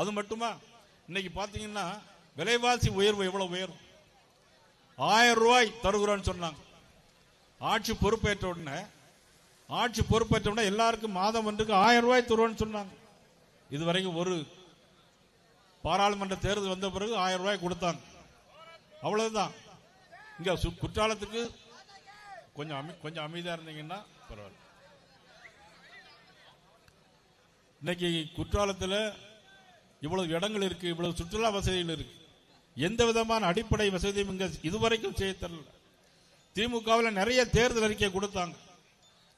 அது மட்டுமா? இன்னைக்கு பார்த்தீங்கன்னா விலைவாசி உயர்வு எவ்வளவு உயரும்? ஆயிரம் ரூபாய் தருகிறோன்னு சொன்னாங்க. ஆட்சி பொறுப்பேற்ற உடனே ஆட்சி பொறுப்பேற்ற உடனே எல்லாருக்கும் மாதம் ஒன்றுக்கு ஆயிரம் ரூபாய் தருவோன்னு சொன்னாங்க. இதுவரைக்கும் ஒரு பாராளுமன்ற தேர்தல் வந்த பிறகு ஆயிரம் ரூபாய் கொடுத்தாங்க. அவ்வளவுதான். இங்க சு- குற்றாலத்துக்கு கொஞ்சம் அமை- கொஞ்சம் அமைதியா இருந்தீங்கன்னா பரவாயில்ல. இன்னைக்கு குற்றாலத்தில் இவ்வளவு இடங்கள் இருக்கு இவ்வளவு சுற்றுலா வசதிகள் இருக்கு. எந்த விதமான அடிப்படை வசதியும் இங்க இதுவரைக்கும் செய்ய தரல. திமுகவில் நிறைய தேர்தல் அறிக்கை கொடுத்தாங்க.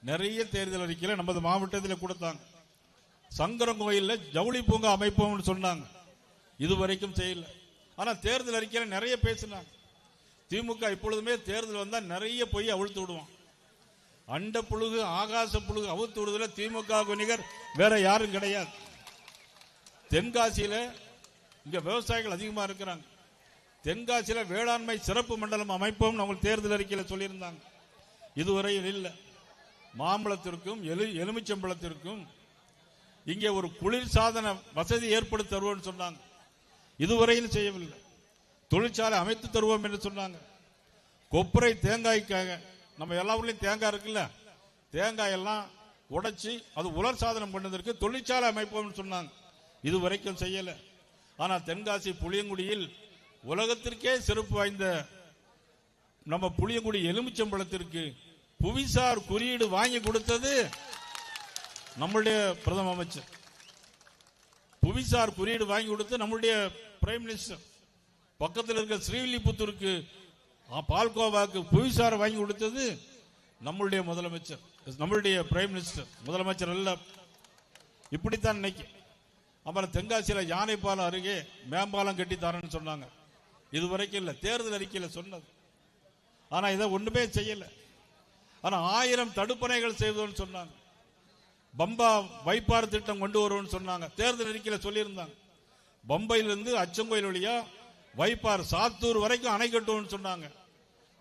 நிறைய தேர்தல் அறிக்கையில் நமது மாவட்டத்தில் கொடுத்தாங்க. சங்கரன் கோயிலில் ஜவுளி பூங்கா அமைப்போம்னு சொன்னாங்க. இதுவரைக்கும் செய்யல. ஆனால் தேர்தல் அறிக்கையில் நிறைய பேசினாங்க. திமுக இப்பொழுதுமே தேர்தல் வந்தால் நிறைய போய் அவிழ்த்து விடுவான். அண்ட புழுகு ஆகாச புழுகு அவுத்து விடுதல திமுக நிகர் வேற யாரும் கிடையாது. தென்காசியில இங்க விவசாயிகள் அதிகமா இருக்கிறாங்க. தென்காசியில வேளாண்மை சிறப்பு மண்டலம் அமைப்போம் அவங்க தேர்தல் அறிக்கையில் சொல்லியிருந்தாங்க. இதுவரையில் இல்லை. மாம்பழத்திற்கும் எலு எலுமிச்சம்பழத்திற்கும் இங்கே ஒரு குளிர் சாதன வசதி ஏற்படுத்தி தருவோம்னு சொன்னாங்க. இதுவரையில் செய்யவில்லை. தொழிற்சாலை அமைத்து தருவோம் என்று சொன்னாங்க. கொப்பரை தேங்காய்க்காக நம்ம எல்லா ஊர்லேயும் தேங்காய் இருக்குல்ல? தேங்காய் எல்லாம் உடைச்சி அது உலர் சாதனம் பண்ணதற்கு தொழிற்சாலை அமைப்போம்னு சொன்னாங்க. இது வரைக்கும் செய்யல. ஆனால் தென்காசி புளியங்குடியில் உலகத்திற்கே சிறப்பு வாய்ந்த நம்ம புளியங்குடி எலுமிச்சம்பழத்திற்கு புவிசார் குறியீடு வாங்கி கொடுத்தது நம்மளுடைய பிரதம அமைச்சர். புவிசார் குறியீடு வாங்கி கொடுத்து நம்மளுடைய பிரைம் மினிஸ்டர். பக்கத்தில் இருக்க ஸ்ரீவில்லிபுத்தூருக்கு பால்கோவாக்கு புவிசார் வாங்கி கொடுத்தது நம்மளுடைய முதலமைச்சர். நம்மளுடைய பிரைம் மினிஸ்டர். முதலமைச்சர் அல்ல. இப்படித்தான் நினைக்கிறேன். அப்புறம் தென்காசியில் யானைப்பாலம் அருகே மேம்பாலம் கட்டி தரேன்னு சொன்னாங்க. இதுவரைக்கும் இல்லை தேர்தல் அறிக்கையில் சொன்னது. ஆனால் இதை ஒன்றுமே செய்யலை. ஆனால் ஆயிரம் தடுப்பணைகள் செய்வதுன்னு சொன்னாங்க. பம்பா வைப்பார் திட்டம் கொண்டு வருவோம்னு சொன்னாங்க. தேர்தல் அறிக்கையில் சொல்லியிருந்தாங்க. பம்பையிலிருந்து அச்சங்கோயில் வழியா வைப்பார் சாத்தூர் வரைக்கும் அணை கட்டுவோம்னு சொன்னாங்க.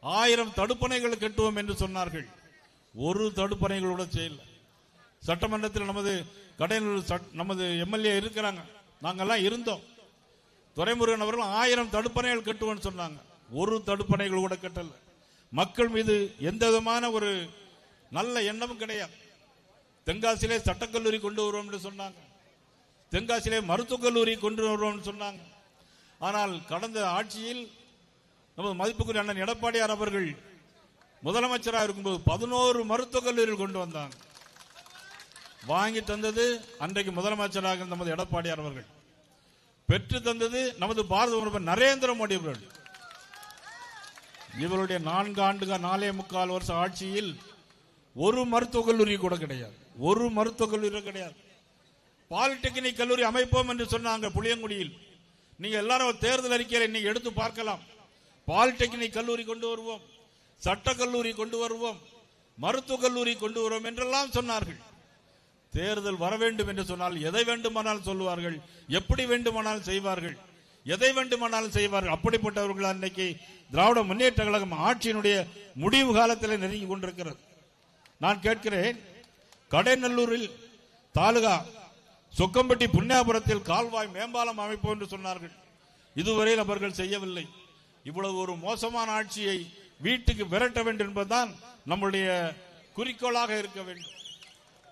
ஆயிரம் தடுப்பணைகள் கட்டுவோம் என்று சொன்னார்கள். ஒரு தடுப்பணைகளோட செய்யல. சட்டமன்றத்தில் நமது கடையனூர் சட்- நமது எம்எல்ஏ இருக்கிறாங்க. நாங்கெல்லாம் இருந்தோம். துரைமுருகன் அவர்கள் ஆயிரம் தடுப்பணைகள் கட்டுவோம்னு சொன்னாங்க. ஒரு தடுப்பணைகள் கூட கட்டல. மக்கள் மீது எந்த விதமான ஒரு நல்ல எண்ணமும் கிடையாது. தென்காசியிலே சட்டக்கல்லூரி கொண்டு வருவோம் என்று சொன்னாங்க. தென்காசியிலே மருத்துவக் கல்லூரி கொண்டு வருவோம் சொன்னாங்க. ஆனால் கடந்த ஆட்சியில் நமது மதிப்புக்குரிய அண்ணன் எடப்பாடியார் அவர்கள் முதலமைச்சராக இருக்கும்போது பதினோரு மருத்துவக் கல்லூரிகள் கொண்டு வந்தாங்க. வாங்கி தந்தது அன்றைக்கு முதலமைச்சராக நமது எடப்பாடியார் அவர்கள். பெற்று தந்தது நமது பாரத பிரதமர் நரேந்திர மோடி அவர்கள். இவருடைய நான்கு ஆண்டுகள் நாலே முக்கால் வருஷ ஆட்சியில் ஒரு மருத்துவக் கல்லூரி கூட கிடையாது. ஒரு மருத்துவக் கல்லூரி கிடையாது. பாலிடெக்னிக் கல்லூரி அமைப்போம் என்று சொன்னாங்க புளியங்குடியில். நீங்க எல்லாரும் தேர்தல் அறிக்கையில் இன்னைக்கு எடுத்து பார்க்கலாம். பாலிடெக்னிக் கல்லூரி கொண்டு வருவோம் சட்ட கல்லூரி கொண்டு வருவோம் மருத்துவக் கல்லூரி கொண்டு வருவோம் என்றெல்லாம் சொன்னார்கள். தேர்தல் வர வேண்டும் என்று சொன்னால் எதை வேண்டுமானால் சொல்லுவார்கள் எப்படி வேண்டுமானால் செய்வார்கள் எதை வேண்டுமானாலும் செய்வார்கள். அப்படிப்பட்டவர்கள் அன்னைக்கு திராவிட முன்னேற்ற கழகம் ஆட்சியினுடைய முடிவு காலத்தில் நெருங்கி கொண்டிருக்கிறது. நான் கேட்கிறேன் கடைநல்லூரில் தாலுகா சொக்கம்பட்டி புண்ணியாபுரத்தில் கால்வாய் மேம்பாலம் அமைப்போம் என்று சொன்னார்கள். இதுவரையில் அவர்கள் செய்யவில்லை. இவ்வளவு ஒரு மோசமான ஆட்சியை வீட்டுக்கு விரட்ட வேண்டும் என்பதுதான் நம்முடைய குறிக்கோளாக இருக்க வேண்டும்.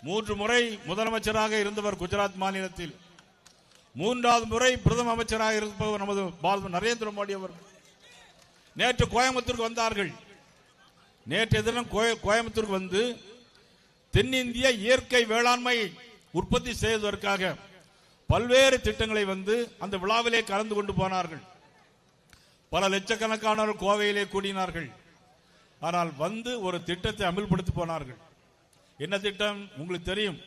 மூன்று முறை முதலமைச்சராக இருந்தவர் குஜராத் மாநிலத்தில். மூன்றாவது முறை பிரதம அமைச்சராக இருப்பவர் நமது பாரத நரேந்திர மோடி அவர். நேற்று கோயம்புத்தூருக்கு வந்தார்கள். நேற்றைய தினம் கோய- கோயம்புத்தூருக்கு வந்து தென்னிந்திய இயற்கை வேளாண்மை உற்பத்தி செய்வதற்காக பல்வேறு திட்டங்களை வந்து அந்த விழாவிலே கலந்து கொண்டு போனார்கள். பல லட்சக்கணக்கானவர் கோவையிலே கூடினார்கள். ஆனால் வந்து ஒரு திட்டத்தை அமல்படுத்தி போனார்கள். என்ன திட்டம்? உங்களுக்கு தெரியும்.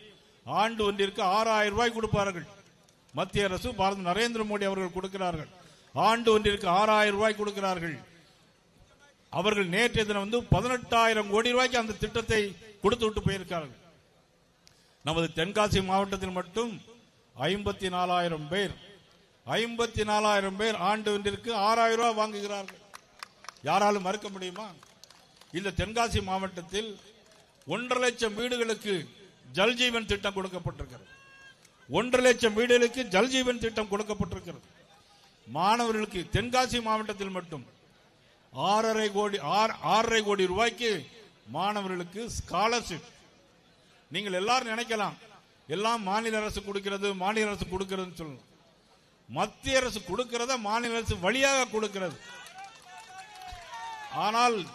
ஆண்டு ஒன்றிற்கு ஆறாயிரம் ரூபாய் கொடுப்பார்கள். மத்திய அரசு பாரத நரேந்திர மோடி அவர்கள் கொடுக்கிறார்கள். ஆண்டு ஒன்றிற்கு ஆறாயிரம் ரூபாய் கொடுக்கிறார்கள். அவர்கள் நேற்றைய தினம் வந்து பதினெட்டாயிரம் கோடி ரூபாய்க்கு அந்த திட்டத்தை கொடுத்து விட்டு போயிருக்கார்கள். நமது தென்காசி மாவட்டத்தில் மட்டும் ஐம்பத்தி நாலாயிரம் பேர் ஐம்பத்தி நாலாயிரம் பேர் ஆண்டு ஒன்றிற்கு ஆறாயிரம் ரூபாய் வாங்குகிறார்கள். யாராலும் மறுக்க முடியுமா? இந்த தென்காசி மாவட்டத்தில் ஒன்றரை லட்சம் வீடுகளுக்கு ஜல்ஜீவன் திட்டம் கொடுக்கப்பட்டிருக்கிறது. ஒன்றரை லட்சம் வீடுகளுக்கு ஜல்ஜீவன் திட்டம் கொடுக்கப்பட்டிருக்கிறது. மாணவர்களுக்கு தென்காசி மாவட்டத்தில் மட்டும் ஆறரை கோடி ஆறு- ஆறரை கோடி ரூபாய்க்கு மாணவர்களுக்கு ஸ்காலர்ஷிப் நீங்கள் எல்லாரும் நினைக்கலாம் எல்லாம் மாநில அரசு கொடுக்கிறது மாநில அரசு கொடுக்கிறதுன்னு சொல்லணும். மத்திய அரசு கொடுக்கிறத மாநில அரசு வழியாக கொடுக்கிறது. ஆனால்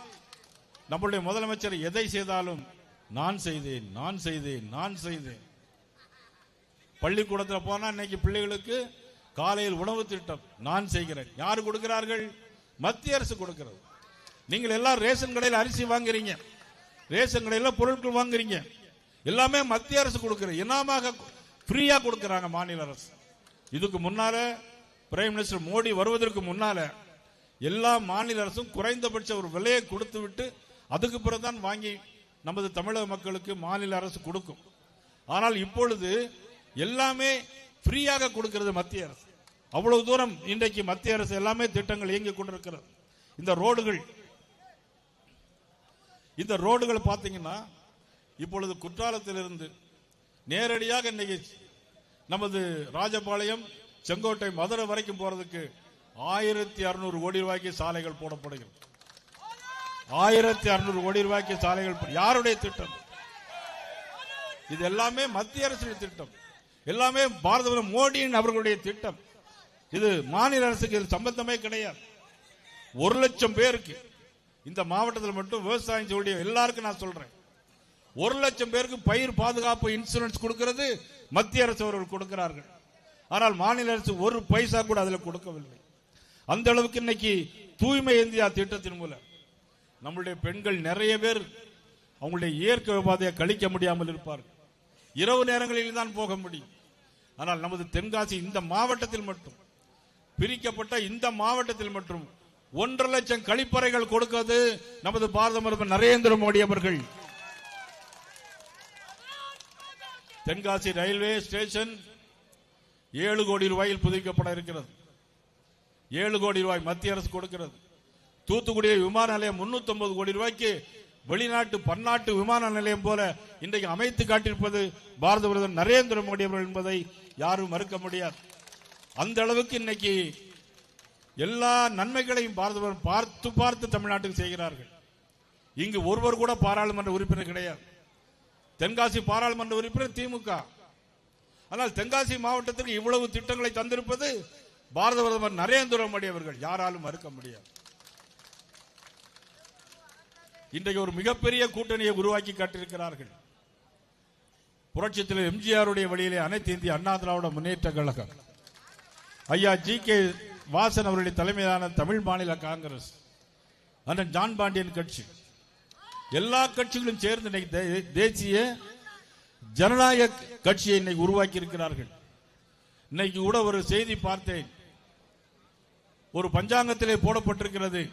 நம்முடைய முதலமைச்சர் எதை செய்தாலும் நான் செய்தேன் நான் செய்தேன் நான் செய்தேன். பள்ளிக்கூடத்தில் போனா இன்னைக்கு பிள்ளைகளுக்கு காலையில் உணவு திட்டம் நான் செய்கிறேன். யார் கொடுக்கிறார்கள்? மத்திய அரசு கொடுக்கிறது. நீங்கள் எல்லாம் ரேஷன் கடையில் அரிசி வாங்குறீங்க. ரேஷன் கடையில் பொருட்கள் வாங்குறீங்க. எல்லாமே மத்திய அரசு கொடுக்கிறது இனமாக ஃப்ரீயாக கொடுக்குறாங்க மாநில அரசு. இதுக்கு முன்னால பிரைம் மினிஸ்டர் மோடி வருவதற்கு முன்னால எல்லா மாநில அரசும் குறைந்தபட்ச ஒரு விலையை கொடுத்து விட்டு அதுக்கு பிறகுதான் வாங்கி நமது தமிழக மக்களுக்கு மாநில அரசு கொடுக்கும். ஆனால் இப்பொழுது எல்லாமே ஃப்ரீயாக கொடுக்கிறது மத்திய அரசு. அவ்வளவு தூரம் இன்றைக்கு மத்திய அரசு எல்லாமே திட்டங்கள் இயங்கிக் கொண்டிருக்கிறது. இந்த ரோடுகள் இந்த ரோடுகள் பார்த்தீங்கன்னா இப்பொழுது குற்றாலத்திலிருந்து நேரடியாக இன்னைக்கு நமது ராஜபாளையம் செங்கோட்டை மதுரை வரைக்கும் போறதுக்கு ஆயிரத்தி அறுநூறு கோடி ரூபாய்க்கு சாலைகள் போடப்படுகிறது. ஆயிரத்தி அறுநூறு கோடி ரூபாய்க்கு சாலைகள் யாருடைய திட்டம்? இது எல்லாமே மத்திய அரசுடைய திட்டம். எல்லாமே பாரத மோடியின் அவர்களுடைய திட்டம். இது மாநில அரசுக்கு இது சம்பந்தமே கிடையாது. ஒரு லட்சம் பேருக்கு இந்த மாவட்டத்தில் மட்டும் விவசாயம் சொல்லிய எல்லாருக்கும் நான் சொல்றேன். ஒரு லட்சம் பேருக்கு பயிர் பாதுகாப்பு இன்சூரன்ஸ் கொடுக்கிறது மத்திய அரசு அவர்கள் கொடுக்கிறார்கள். ஆனால் மாநில அரசு ஒரு பைசா கூட அதில் கொடுக்கவில்லை. அந்த அளவுக்கு இன்னைக்கு தூய்மை இந்தியா திட்டத்தின் மூலம் நம்மளுடைய பெண்கள் நிறைய பேர் அவங்களுடைய இயற்கை உபாதையை கழிக்க முடியாமல் இருப்பார்கள் இரவு நேரங்களில் தான் போக முடியும். ஆனால் நமது தென்காசி இந்த மாவட்டத்தில் மட்டும் பிரிக்கப்பட்ட இந்த மாவட்டத்தில் மட்டும் ஒன்றரை லட்சம் கழிப்பறைகள் கொடுக்கிறது நமது பாரத பிரதமர் நரேந்திர மோடி அவர்கள். தென்காசி ரயில்வே ஸ்டேஷன் ஏழு கோடி ரூபாயில் புதுப்பிக்கப்பட இருக்கிறது. ஏழு கோடி ரூபாய் மத்திய அரசு கொடுக்கிறது. தூத்துக்குடி விமான நிலையம் 350 கோடி ரூபாய்க்கு வெளிநாட்டு பன்னாட்டு விமான நிலையம் போல இன்றைக்கு அமைத்து காட்டியிருப்பது பாரத பிரதமர் நரேந்திர மோடி அவர்கள் என்பதை யாரும் மறுக்க முடியாது. அந்த அளவுக்கு இன்னைக்கு எல்லா நன்மைகளையும் பாரத பார்த்து பார்த்து தமிழ்நாட்டுக்கு செய்கிறார்கள். இங்கு ஒருவர் கூட பாராளுமன்ற உறுப்பினர் கிடையாது. தென்காசி பாராளுமன்ற உறுப்பினர் திமுக. ஆனால் தென்காசி மாவட்டத்திற்கு இவ்வளவு திட்டங்களை தந்திருப்பது பாரத பிரதமர் நரேந்திர மோடி அவர்கள் யாராலும் மறுக்க முடியாது. இன்றைக்கு ஒரு மிகப்பெரிய கூட்டணியை உருவாக்கி காட்டியிருக்கிறார்கள். புரட்சித்தில் எம்ஜிஆருடைய வழியிலே அனைத்து இந்திய அண்ணா திராவிட முன்னேற்ற கழகம். ஐயா ஜி கே வாசன் அவருடைய தலைமையிலான தமிழ் மாநில காங்கிரஸ் அண்ணன் ஜான் பாண்டியன் கட்சி. எல்லா கட்சிகளும் சேர்ந்து இன்னைக்கு தே- தேசிய ஜனநாயக கட்சியை இன்னைக்கு உருவாக்கி இருக்கிறார்கள் இன்னைக்கு கூட ஒரு செய்தி பார்த்தேன். ஒரு பஞ்சாங்கத்திலே போடப்பட்டிருக்கிறது.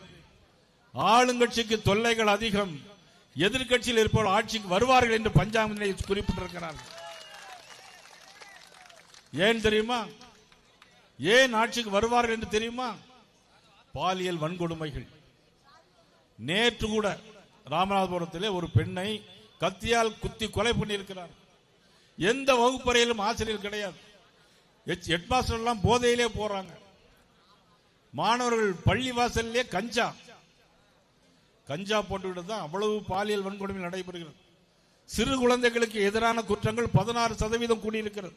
ஆளுங்கட்சிக்கு தொல்லைகள் அதிகம். எதிர்க்கட்சியில் இருப்பவர்கள் ஆட்சிக்கு வருவார்கள் என்று பஞ்சாங்கத்திலே குறிப்பிட்டிருக்கிறார்கள். ஏன் தெரியுமா? ஏன் ஆட்சிக்கு வருவார்கள் என்று தெரியுமா? பாலியல் வன்கொடுமைகள். நேற்று கூட ராமநாதபுரத்திலே ஒரு பெண்ணை கத்தியால் குத்தி கொலை பண்ணியிருக்கிறார். எந்த வகுப்பறையிலும் ஆசிரியர் கிடையாது. ஹெட்மாஸ்டர் எல்லாம் போதையிலே போறாங்க. மாணவர்கள் பள்ளி வாசல்லே கஞ்சா. கஞ்சா போட்டுவிட்டு தான் அவ்வளவு பாலியல் வன்கொடுமை நடைபெறுகிறது. சிறு குழந்தைகளுக்கு எதிரான குற்றங்கள் பதினாறு சதவீதம் கூடியிருக்கிறது.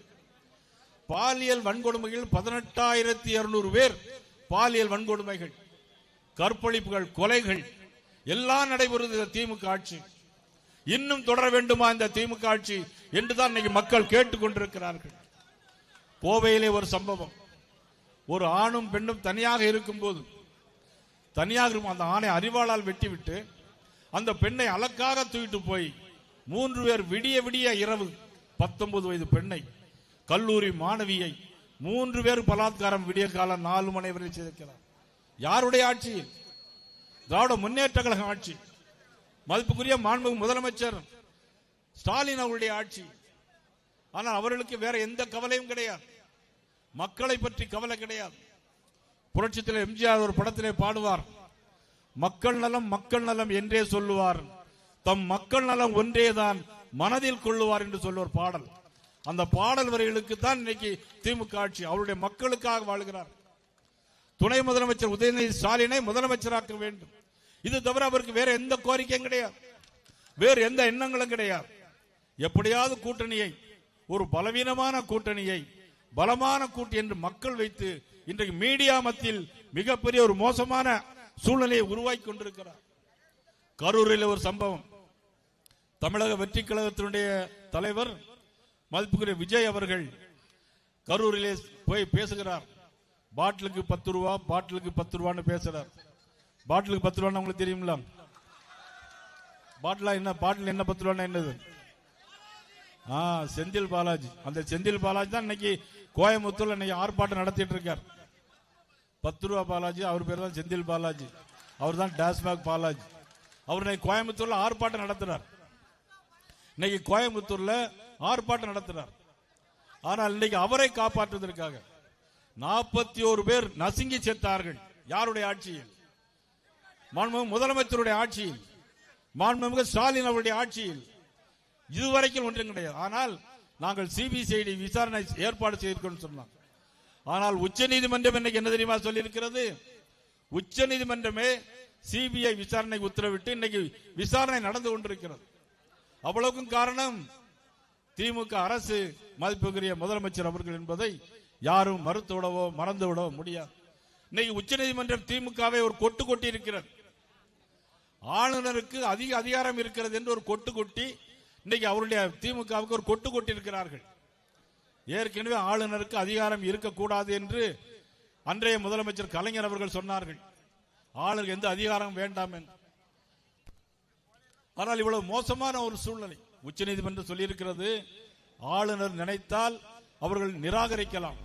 பாலியல் வன்கொடுமைகள் பதினெட்டாயிரத்தி இருநூறு பேர் பாலியல் வன்கொடுமைகள் கற்பழிப்புகள் கொலைகள் எல்லாம் நடைபெறுது இந்த திமுக ஆட்சி. இன்னும் தொடர வேண்டுமா இந்த திமுக ஆட்சி என்றுதான் இன்னைக்கு மக்கள் கேட்டுக்கொண்டிருக்கிறார்கள். கோவையிலே ஒரு சம்பவம். ஒரு ஆணும் பெண்ணும் தனியாக இருக்கும் போது தனியாக இருக்கும் அந்த ஆணை அறிவாளால் வெட்டிவிட்டு அந்த பெண்ணை அலக்காக தூக்கிட்டு போய் மூன்று பேர் விடிய விடிய இரவு பத்தொன்பது வயது பெண்ணை கல்லூரி மாணவியை மூன்று பேர் பலாத்காரம் விடிய காலம் நாலு மணி வரை செய்திருக்கிறார் யாருடைய ஆட்சியில் திராவிட முன்னேற்ற கழக ஆட்சி. மதிப்புக்குரிய மாண்புமிகு முதலமைச்சர் ஸ்டாலின் அவருடைய ஆட்சி. ஆனால் அவர்களுக்கு வேற எந்த கவலையும் கிடையாது. மக்களை பற்றி கவலை கிடையாது. புரட்சித்தில் எம்ஜிஆர் ஒரு படத்திலே பாடுவார். மக்கள் நலம் மக்கள் நலம் என்றே சொல்லுவார். தம் மக்கள் நலம் ஒன்றேதான் மனதில் கொள்ளுவார் என்று சொல்லுவார் பாடல். அந்த பாடல் வரிகளுக்கு தான் இன்னைக்கு திமுக ஆட்சி அவருடைய மக்களுக்காக வாழ்கிறார். துணை முதலமைச்சர் உதயநிதி ஸ்டாலினை முதலமைச்சராக்க வேண்டும். இது தவிர அவருக்கு வேற எந்த கோரிக்கையும் கிடையாது. வேறு எந்த எண்ணங்களும் கிடையாது. எப்படியாவது கூட்டணியை ஒரு பலவீனமான கூட்டணியை பலமான கூட்டு என்று மக்கள் வைத்து இன்றைக்கு மீடியா மத்தியில் மிகப்பெரிய ஒரு மோசமான சூழ்நிலையை உருவாக்கி கொண்டிருக்கிறார். கரூரில் ஒரு சம்பவம். தமிழக வெற்றி கழகத்தினுடைய தலைவர் மதிப்புக்குரிய விஜய் அவர்கள் கரூரிலே போய் பேசுகிறார். பாட்டிலுக்கு பத்து ரூபா பாட்டிலுக்கு பத்து ரூபான்னு பேசுறார். பாட்டிலுக்கு பத்து ரூபான்னு உங்களுக்கு தெரியுங்களா பாட்டிலா என்ன பாட்டில் என்ன பத்து ரூபான்னு என்னது? ஆ செந்தில் பாலாஜி. அந்த செந்தில் பாலாஜி தான் இன்னைக்கு கோயம்புத்தூர்ல இன்னைக்கு ஆர்ப்பாட்டம் நடத்திட்டு இருக்கார். பத்து ரூபா பாலாஜி அவர் பேர் தான் செந்தில் பாலாஜி. அவர் தான் டாஸ்மாக் பாலாஜி. அவர் இன்னைக்கு கோயம்புத்தூர்ல ஆர்ப்பாட்டம் நடத்தினார். இன்னைக்கு கோயம்புத்தூர்ல ஆர்ப்பாட்டம் நடத்தினார். ஆனால் இன்னைக்கு அவரை காப்பாற்றுவதற்காக நாற்பத்தி ஒரு பேர் நசுங்கி செத்தார்கள். யாருடைய ஆட்சியில்? மாண்புமிகு முதலமைச்சருடைய ஆட்சியில். மாண்புமிகு ஸ்டாலின் அவருடைய ஆட்சியில். இதுவரைக்கும் ஒன்றும் கிடையாது. ஆனால் நாங்கள் சிபிசிஐடி விசாரணை ஏற்பாடு செய்திருக்கோம் சொன்னாங்க. ஆனால் உச்ச நீதிமன்றம் இன்னைக்கு என்ன தெரியுமா சொல்லியிருக்கிறது? உச்ச நீதிமன்றமே சிபிஐ விசாரணை உத்தரவிட்டு இன்னைக்கு விசாரணை நடந்து கொண்டிருக்கிறது. அவ்வளவுக்கும் காரணம் திமுக அரசு மதிப்புக்குரிய முதலமைச்சர் அவர்கள் என்பதை யாரும் மறுத்து விடவோ மறந்து விடவோ முடியாது. இன்னைக்கு உச்சநீதிமன்றம் திமுகவை ஒரு கொட்டு கொட்டி இருக்கிறது. ஆளுநருக்கு அதிக அதிகாரம் இருக்கிறது என்று ஒரு கொட்டு கொட்டி இன்னைக்கு அவருடைய திமுகவுக்கு ஒரு கொட்டு கொட்டி இருக்கிறார்கள் ஏற்கனவே ஆளுநருக்கு அதிகாரம் இருக்கக்கூடாது என்று அன்றைய முதலமைச்சர் கலைஞர் அவர்கள் சொன்னார்கள். ஆளுநர் எந்த அதிகாரம் வேண்டாம் என்று. ஆனால் இவ்வளவு மோசமான ஒரு சூழ்நிலை உச்சநீதிமன்றம் சொல்லியிருக்கிறது ஆளுநர் நினைத்தால் அவர்கள் நிராகரிக்கலாம்.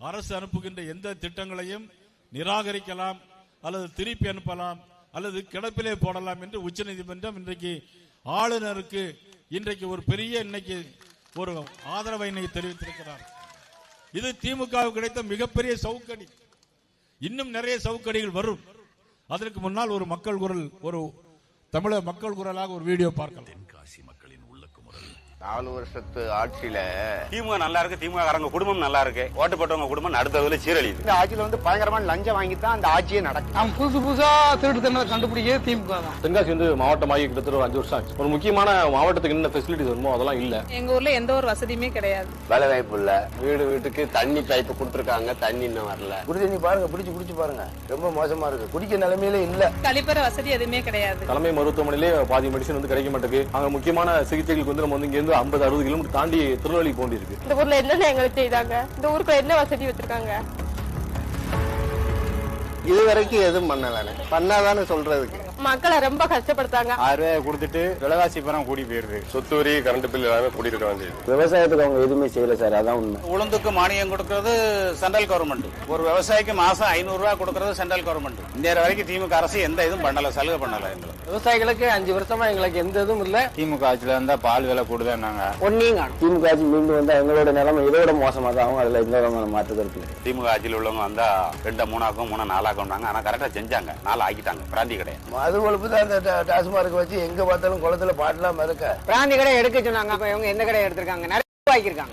அரசு அனுப்புகின்ற எந்த திட்டங்களையும் நிராகரிக்கலாம் அல்லது திருப்பி அனுப்பலாம் அல்லது கிடப்பிலே போடலாம் என்று உச்சநீதிமன்றம் இன்றைக்கு ஆளுநருக்கு இன்றைக்கு ஒரு பெரிய இன்னைக்கு ஒரு ஆதரவை தெரிவித்திருக்கிறார். இது திமுகவுக்கு கிடைத்த மிகப்பெரிய சவுக்கடி. இன்னும் நிறைய சவுக்கடிகள் வரும். அதற்கு முன்னால் ஒரு மக்கள் குரல் ஒரு தமிழக மக்கள் குரலாக ஒரு வீடியோ பார்க்கலாம். தென்காசி நாலு வருஷத்து ஆட்சியில திமுக நல்லா இருக்கு திமுக காரங்க குடும்பம் நல்லா இருக்கு. ஓட்டு போட்டவங்க குடும்பம் அடுத்ததுல சீரழியுது. இந்த ஆட்சியில வந்து பயங்கரமான லஞ்சம் வாங்கி தான் அந்த ஆட்சியே நடக்கும் புதுசு புதுசா திருட்டுத்தனத்தை கண்டுபிடிக்க திமுக தான். தென்காசி வந்து மாவட்டமாகி கிட்டத்தட்ட ஒரு அஞ்சு வருஷம் ஆச்சு. ஒரு முக்கியமான மாவட்டத்துக்கு என்ன ஃபெசிலிட்டிஸ் வருமோ அதெல்லாம் இல்ல. எங்க ஊர்ல எந்த ஒரு வசதியுமே கிடையாது. வேலை வாய்ப்பு இல்ல. வீடு வீட்டுக்கு தண்ணி பைப்பு கொடுத்துருக்காங்க தண்ணி இன்னும் வரல. குடி தண்ணி பாருங்க பிடிச்சு குடிச்சு பாருங்க. ரொம்ப மோசமா இருக்கு. குடிக்க நிலைமையில இல்ல. கழிப்பற வசதி எதுவுமே கிடையாது. தலைமை மருத்துவமனையிலே பாதி மெடிசன் வந்து கிடைக்க மாட்டேங்குது. அங்க முக்கியமான சிகிச்சைகளுக்கு வந்து நம்ம வந்து இங்க இருந்து ஐம்பது அறுபது கிலோமீட்டர் தாண்டி திருநெல்வேலி போண்டி இருக்கு இந்த ஊர்ல என்னென்ன எங்களுக்கு செய்தாங்க? இந்த ஊருக்குள்ள என்ன வசதி வச்சிருக்காங்க? இது வரைக்கும் எதுவும் பண்ணலானே பண்ணாதானே சொல்றதுக்கு. மக்களை ரொம்ப கஷ்டப்படுத்தாங்க. ஆறு ரூபாய் கொடுத்துட்டு விலைவாசி பணம் கூடி போயிருது. சொத்து வரி கரண்ட் பில் எல்லாமே கூட்டியிருக்க வேண்டியது. விவசாயத்துக்கு அவங்க எதுவுமே செய்யல சார் அதான் உண்மை. உளுந்துக்கு மானியம் கொடுக்கறது சென்ட்ரல் கவர்மெண்ட் ஒரு விவசாயிக்கு மாசம் ஐநூறு ரூபாய் கொடுக்கறது சென்ட்ரல் கவர்மெண்ட் இந்த வரைக்கும் திமுக அரசு எந்த இதுவும் பண்ணல சலுகை பண்ணல எங்களுக்கு. விவசாயிகளுக்கு அஞ்சு வருஷமா எங்களுக்கு எந்த இதுவும் இல்ல. திமுக ஆட்சியில இருந்தா பால் விலை கூடுதாங்க ஒன்னையும் திமுக ஆட்சி மீண்டும் வந்து எங்களோட நிலைமை இதோட மோசமா தான் அவங்க அதுல எந்த விதமான மாற்று கருத்து இல்லை. திமுக ஆட்சியில் உள்ளவங்க வந்தா ரெண்டு மூணாக்கும் மூணு நாலாக்கும்னாங்க ஆனா கரெக்டா செஞ்சாங்க. நாலு ஆக்கிட்டாங்க. பிராந்தி கிடையாது. ஒழிப்பு தான் அந்த டாஸ்மார்க் வச்சு எங்க பார்த்தாலும் குளத்துல பாட்டலாம் இருக்க பிராந்தி கடை எடுக்க சொன்னாங்க. அப்ப இவங்க எந்த கடை எடுத்திருக்காங்க? நிறைய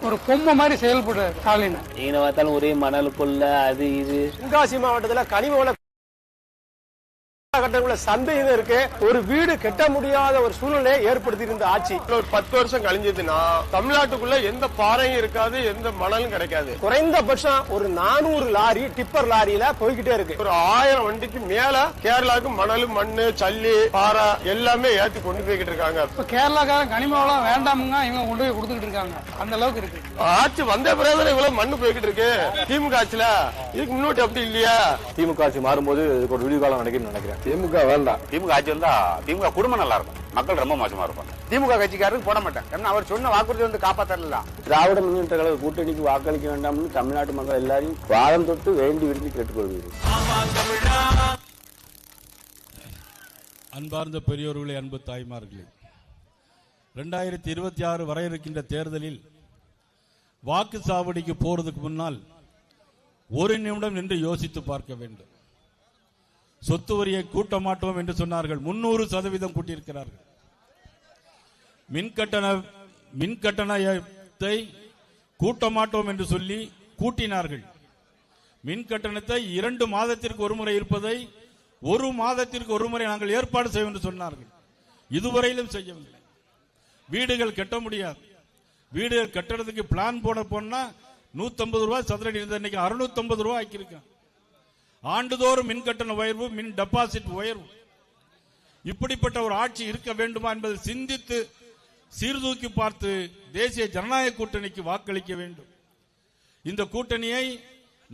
ஒரு பொம்மை மாதிரி செயல்படுற ஸ்டாலின் எங்க பார்த்தாலும் ஒரே மணல் கொள்ள அது இது. தென்காசி மாவட்டத்துல கனிம வள கட்டக்குள்ள சந்தையும் இருக்கு. ஒரு வீடு கட்ட முடியாத ஒரு சூழ்நிலையை ஏற்படுத்தி இருந்த ஆட்சி. ஒரு பத்து வருஷம் கழிஞ்சதுன்னா தமிழ்நாட்டுக்குள்ள எந்த பாறையும் இருக்காது எந்த மணலும் கிடைக்காது. குறைந்தபட்சம் ஒரு நானூறு லாரி டிப்பர் லாரியில போய்கிட்டே இருக்கு. ஒரு ஆயிரம் வண்டிக்கு மேல கேரளாவுக்கு மணல் மண்ணு சல்லி பாறை எல்லாமே ஏத்தி கொண்டு போய்கிட்டு இருக்காங்க. இப்ப கேரளாக்காரன் கனிம வளம் வேண்டாமுங்க இவங்க கொண்டு போய் கொடுத்துக்கிட்டு இருக்காங்க. அந்த அளவுக்கு இருக்கு. ஆட்சி வந்த பிறகு இவ்வளவு மண்ணு போய்கிட்டு இருக்கு? திமுக ஆட்சியில இதுக்கு முன்னோட்டி அப்படி இல்லையா? திமுக ஆட்சி மாறும்போது இதுக்கு ஒரு விடிவு காலம் நினைக்கிறேன். திமுக வேண்டாம். திமுக ஆட்சி வந்தா திமுக குடும்பம் நல்லா இருக்கும். மக்கள் ரொம்ப மோசமா இருப்பாங்க திமுக கட்சிக்காரருக்கு போட மாட்டேன். ஏன்னா அவர் சொன்ன வாக்குறுதி வந்து காப்பாத்தரல திராவிட முன்னேற்ற கழக கூட்டணிக்கு வாக்களிக்க வேண்டாம்னு தமிழ்நாட்டு மக்கள் எல்லாரையும் வாதம் தொட்டு வேண்டி விரும்பி கேட்டுக்கொள்கிறேன். அன்பார்ந்த பெரியோர்களே அன்பு தாய்மார்களே ரெண்டாயிரத்தி இருபத்தி ஆறு வர இருக்கின்ற தேர்தலில் வாக்கு சாவடிக்கு போறதுக்கு முன்னால் ஒரு நிமிடம் நின்று யோசித்து பார்க்க வேண்டும். சொத்து வரியை கூட்ட மாட்டோம் என்று சொன்னார்கள். முன்னூறு சதவீதம் கூட்டியிருக்கிறார்கள். மின் மின்கட்டணத்தை மின் கட்டணத்தை கூட்ட மாட்டோம் என்று சொல்லி கூட்டினார்கள். மின் கட்டணத்தை இரண்டு மாதத்திற்கு ஒரு முறை இருப்பதை ஒரு மாதத்திற்கு ஒரு முறை நாங்கள் ஏற்பாடு செய்வோம் என்று சொன்னார்கள். இதுவரையிலும் செய்யவில்லை. வீடுகள் கட்ட முடியாது. வீடுகள் கட்டடத்துக்கு பிளான் போட போனா 150 ரூபாய் சதுரடி இருந்த இன்னைக்கு 650 ரூபாய் ஆக்கியிருக்கான் ஆண்டுதோறும் மின் கட்டண உயர்வு மின் டெபாசிட் உயர்வு. இப்படிப்பட்ட ஒரு ஆட்சி இருக்க வேண்டுமா என்பதை சிந்தித்து சீர்தூக்கி பார்த்து தேசிய ஜனநாயக கூட்டணிக்கு வாக்களிக்க வேண்டும். இந்த கூட்டணியை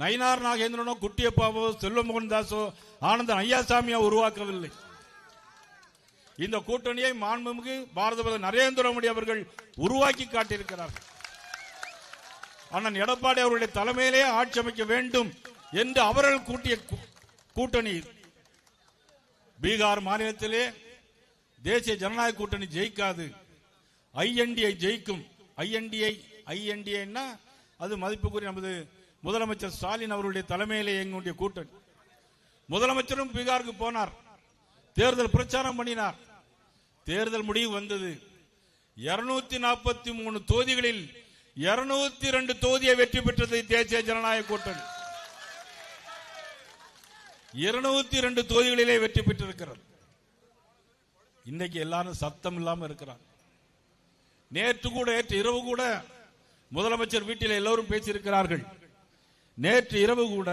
நயினார் நாகேந்திரனோ குட்டியப்பாவோ செல்வமோகன் தாசோ ஆனந்தன் ஐயாசாமியா உருவாக்கவில்லை. இந்த கூட்டணியை மாண்புமிகு பாரத நரேந்திர மோடி அவர்கள் உருவாக்கி காட்டியிருக்கிறார்கள். அண்ணன் எடப்பாடி அவருடைய தலைமையிலே ஆட்சி அமைக்க வேண்டும். என்று அவர்கள் கூட்டிய கூ- கூட்டணி. பீகார் மாநிலத்திலே தேசிய ஜனநாயக கூட்டணி ஜெயிக்காது. ஐஎன்டிஐ ஜெயிக்கும். ஐஎன்டிஐ ஐஎன்டிஐன்னா அது மதிப்புக்குரிய நமது முதலமைச்சர் ஸ்டாலின் அவருடைய தலைமையிலே எங்களுடைய கூட்டணி. முதலமைச்சரும் பீகாருக்கு போனார். தேர்தல் பிரச்சாரம் பண்ணினார். தேர்தல் முடிவு வந்தது. 243 நாற்பத்தி மூணு தொகுதிகளில் 202 ரெண்டு தொகுதியை வெற்றி பெற்றது தேசிய ஜனநாயக கூட்டணி. 202 ரெண்டு தொகுதிகளிலே வெற்றி பெற்றிருக்கிறது. இன்னைக்கு எல்லாரும் சத்தம் இல்லாமல் இருக்கிறாங்க. நேற்று கூட நேற்று இரவு கூட முதலமைச்சர் வீட்டில் எல்லோரும் பேசியிருக்கிறார்கள். நேற்று இரவு கூட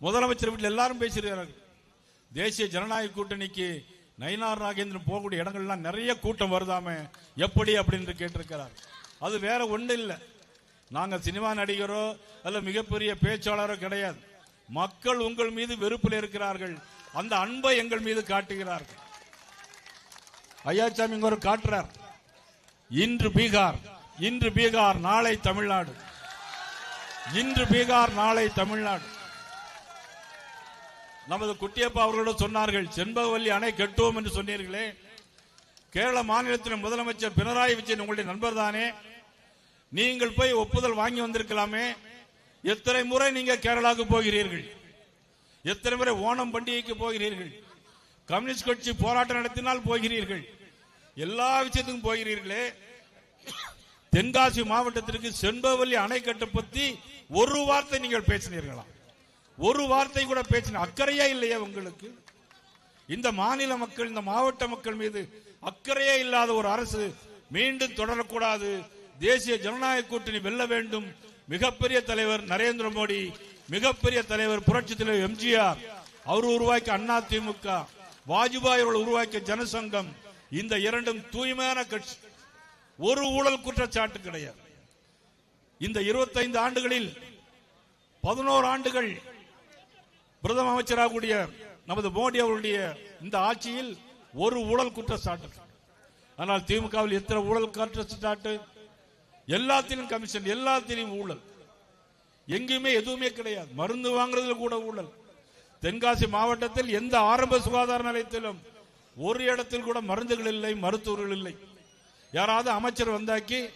முதலமைச்சர் வீட்டில் எல்லாரும் பேசியிருக்கிறார்கள். தேசிய ஜனநாயக கூட்டணிக்கு நயினார் நாகேந்திரன் போகக்கூடிய இடங்கள்லாம் நிறைய கூட்டம் வருதாமே எப்படி அப்படின்னு கேட்டிருக்கிறார். அது வேற ஒன்றும் இல்லை. நாங்கள் சினிமா நடிகரோ அல்ல மிகப்பெரிய பேச்சாளரோ கிடையாது. மக்கள் உங்கள் மீது வெறுப்பில் இருக்கிறார்கள். அந்த அன்பை எங்கள் மீது காட்டுகிறார்கள். ஐயாச்சாமி இங்க ஒரு காட்டுறார். இன்று பீகார். இன்று பீகார் நாளை தமிழ்நாடு. இன்று பீகார் நாளை தமிழ்நாடு. நமது குட்டியப்பா அவர்களோடு சொன்னார்கள் செண்பகவல்லி அணை கட்டுவோம் என்று சொன்னீர்களே. கேரள மாநிலத்தின் முதலமைச்சர் பினராயி விஜயன் உங்களுடைய நண்பர் தானே நீங்கள் போய் ஒப்புதல் வாங்கி வந்திருக்கலாமே. எத்தனை முறை நீங்க கேரளாவுக்கு போகிறீர்கள்? எத்தனை முறை ஓணம் பண்டிகைக்கு போகிறீர்கள்? கம்யூனிஸ்ட் கட்சி போராட்டம் நடத்தினால் போகிறீர்கள். எல்லா விஷயத்துக்கும் போகிறீர்களே. தென்காசி மாவட்டத்திற்கு செண்பகவல்லி அணைக்கட்டை பத்தி ஒரு வார்த்தை நீங்கள் பேசினீர்களா? ஒரு வார்த்தை கூட பேசின அக்கறையே இல்லையா உங்களுக்கு? இந்த மாநில மக்கள் இந்த மாவட்ட மக்கள் மீது அக்கறையே இல்லாத ஒரு அரசு மீண்டும் தொடரக்கூடாது. தேசிய ஜனநாயக கூட்டணி வெல்ல வேண்டும். மிகப்பெரிய தலைவர் நரேந்திர மோடி மிகப்பெரிய தலைவர் புரட்சி தலைவர் எம்ஜிஆர் அவர் உருவாக்கிய அண்ணா திமுக வாஜ்பாய் அவர்கள் உருவாக்கிய ஜனசங்கம் இந்த இரண்டும் தூய்மையான கட்சி. ஒரு ஊழல் குற்றச்சாட்டு கிடையாது. இந்த 25 ஆண்டுகளில் பதினோரு ஆண்டுகள் பிரதம அமைச்சராக கூடிய நமது மோடி அவருடைய இந்த ஆட்சியில் ஒரு ஊழல் குற்றச்சாட்டு. ஆனால் திமுகவில் எத்தனை ஊழல் குற்றச்சாட்டு? எல்லாத்திலும் கமிஷன் எல்லாத்திலும் ஊழல். எங்கேயுமே எதுவுமே கிடையாது. மருந்து வாங்குறதுல கூட ஊழல். தென்காசி மாவட்டத்தில் எந்த ஆரம்ப சுகாதார நிலையத்திலும் ஒரு இடத்தில் கூட மருந்துகள் இல்லை மருத்துவர்கள் இல்லை. யாராவது அமைச்சர் வந்தாக்கி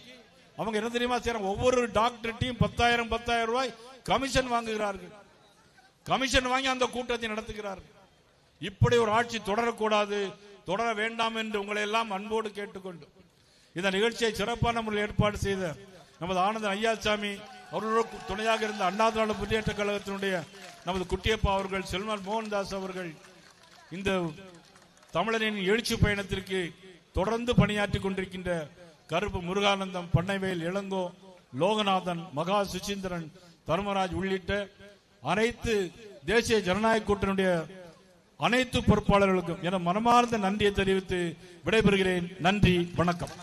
அவங்க என்ன தெரியுமா செய்யறாங்க ஒவ்வொரு டாக்டர்ட்டையும் பத்தாயிரம் பத்தாயிரம் ரூபாய் கமிஷன் வாங்குகிறார்கள். கமிஷன் வாங்கி அந்த கூட்டத்தை நடத்துகிறார்கள். இப்படி ஒரு ஆட்சி தொடரக்கூடாது தொடர வேண்டாம் என்று உங்களை எல்லாம் அன்போடு கேட்டுக்கொண்டு இந்த நிகழ்ச்சியை சிறப்பான முறையில் ஏற்பாடு செய்த நமது ஆனந்த ஐயாசாமி அவர்களோடு துணையாக இருந்த அண்ணாதிராவிட முன்னேற்ற கழகத்தினுடைய நமது குட்டியப்பா அவர்கள் செல்வன் மோகன்தாஸ் அவர்கள் இந்த தமிழரின் எழுச்சி பயணத்திற்கு தொடர்ந்து பணியாற்றி கொண்டிருக்கின்ற கருப்பு முருகானந்தம் பண்ணைவேல் இளங்கோ லோகநாதன் மகா சுசீந்திரன் தர்மராஜ் உள்ளிட்ட அனைத்து தேசிய ஜனநாயக கூட்டணியுடைய அனைத்து பொறுப்பாளர்களுக்கும் என மனமார்ந்த நன்றியை தெரிவித்து விடைபெறுகிறேன். நன்றி வணக்கம்.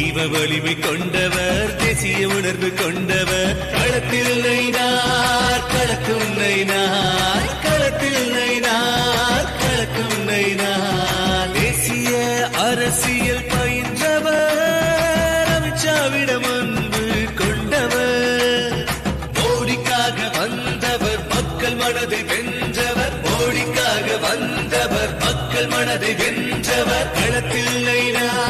தெய்வ வலிமை கொண்டவர் தேசிய உணர்வு கொண்டவர். களத்தில் நைனார் களக்கும் நைனார் களத்தில் நைனார் களக்கும் நைனார். தேசிய அரசியல் பயின்றவர் அமித்ஷாவிடம் அன்பு கொண்டவர். மோடிக்காக வந்தவர் மக்களாக வந்தவர் மக்கள் மனதை வென்றவர். களத்தில் நைனார் களத்தில் நைனார் களத்தில் நைனார்